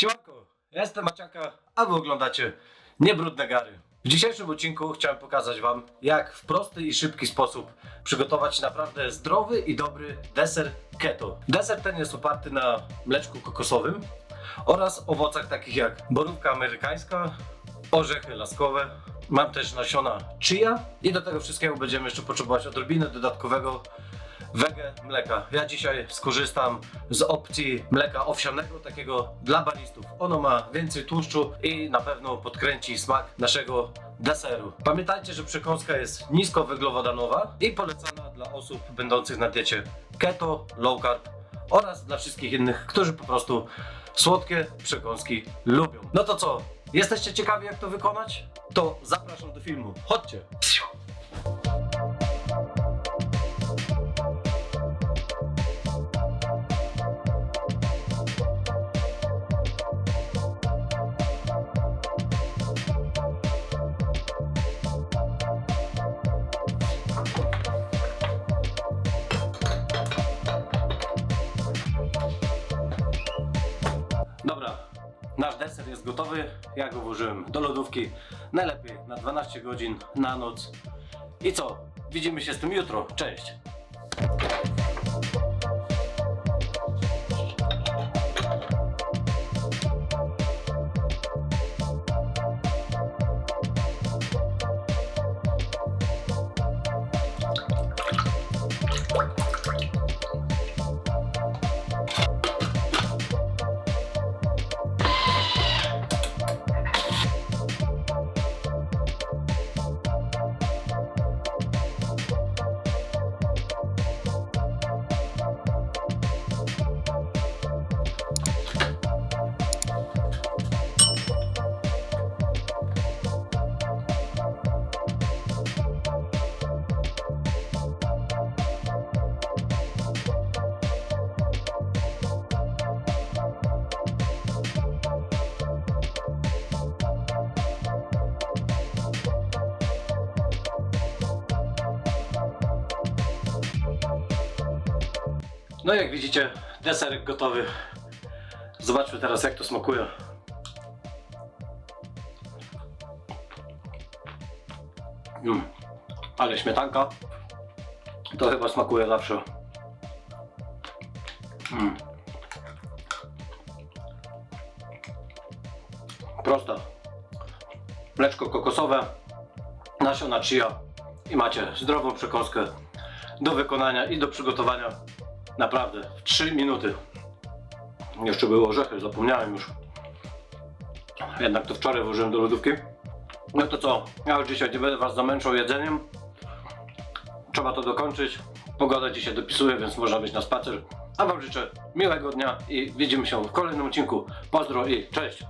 Siemanko, jestem Maciaka, a wy oglądacie Niebrudne Gary. W dzisiejszym odcinku chciałem pokazać wam, jak w prosty i szybki sposób przygotować naprawdę zdrowy i dobry deser keto. Deser ten jest oparty na mleczku kokosowym oraz owocach takich jak borówka amerykańska, orzechy laskowe, mam też nasiona chia i do tego wszystkiego będziemy jeszcze potrzebować odrobinę dodatkowego wege mleka. Ja dzisiaj skorzystam z opcji mleka owsianego, takiego dla baristów. Ono ma więcej tłuszczu i na pewno podkręci smak naszego deseru. Pamiętajcie, że przekąska jest niskowęglowodanowa i polecana dla osób będących na diecie keto, low carb oraz dla wszystkich innych, którzy po prostu słodkie przekąski lubią. No to co? Jesteście ciekawi jak to wykonać? To zapraszam do filmu. Chodźcie! Dobra, nasz deser jest gotowy. Ja go włożyłem do lodówki. Najlepiej na 12 godzin na noc. I co? Widzimy się z tym jutro. Cześć! No jak widzicie, deserek gotowy. Zobaczmy teraz jak to smakuje. Mm. Ale śmietanka to chyba smakuje zawsze. Mm. Prosta. Mleczko kokosowe, nasiona chia i macie zdrową przekąskę do wykonania i do przygotowania naprawdę w 3 minuty. Jeszcze były orzechy, zapomniałem już. Jednak to wczoraj włożyłem do lodówki. No to co, ja już dzisiaj nie będę Was zamęczał jedzeniem. Trzeba to dokończyć. Pogoda dzisiaj dopisuje, więc można być na spacer. A Wam życzę miłego dnia i widzimy się w kolejnym odcinku. Pozdro i cześć!